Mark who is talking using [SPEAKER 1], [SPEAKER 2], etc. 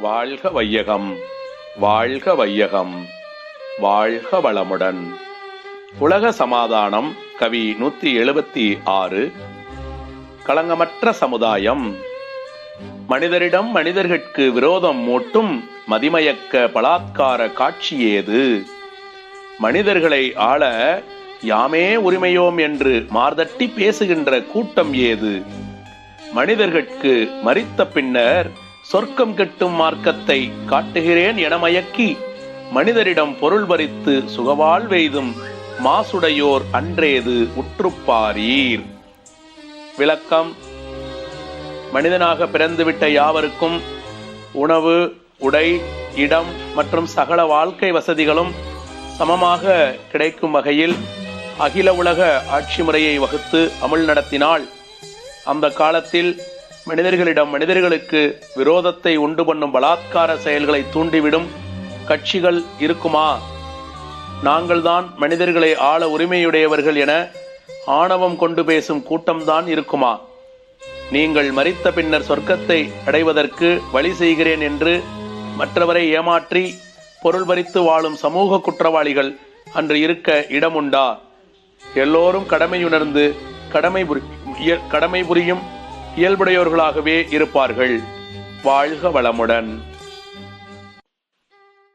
[SPEAKER 1] வாழ்க வையகம் வாழ்க வையகம் வாழ்க வளமுடன். உலக சமாதானம் கவி நூத்தி எழுபத்தி ஆறு. களங்கமற்ற சமுதாயம் மனிதரிடம் மனிதர்கட்கு விரோதம் மூட்டும் மதிமயக்க பலாத்கார காட்சியேது மனிதர்களை ஆள யாமே உரிமையோம் என்று மார்தட்டி பேசுகின்ற கூட்டம் ஏது? மனிதர்கட்கு மறித்த பின்னர் சொர்க்கம் கெட்டும் மார்க்கத்தை காட்டுகிறேன் என மயக்கி மனிதரிடம் பொருள் பறித்து சுகவாழ்வெய்தும் மாசுடையோர் அன்றேது உற்றுப்பாரீர். விளக்கம் மனிதனாக பிறந்துவிட்ட யாவருக்கும் உணவு உடை இடம் மற்றும் சகல வாழ்க்கை வசதிகளும் சமமாக கிடைக்கும் வகையில் அகில உலக ஆட்சி முறையை வகுத்து அமுல் நடத்தினால் அந்த காலத்தில் மனிதர்களிடம் மனிதர்களுக்கு விரோதத்தை உண்டு பண்ணும் பலாத்கார செயல்களை தூண்டிவிடும் கட்சிகள் இருக்குமா? நாங்கள்தான் மனிதர்களை ஆள உரிமையுடையவர்கள் என ஆணவம் கொண்டு பேசும் கூட்டம்தான் இருக்குமா? நீங்கள் மறித்த பின்னர் சொர்க்கத்தை அடைவதற்கு வழி செய்கிறேன் என்று மற்றவரை ஏமாற்றி பொருள் பறித்து வாழும் சமூக குற்றவாளிகள் அன்று இருக்க இடமுண்டா? எல்லோரும் கடமையுணர்ந்து கடமை புரி- இய- கடமை புரியும் இயல்புடையவர்களாகவே இருப்பார்கள். வாழ்க வளமுடன்.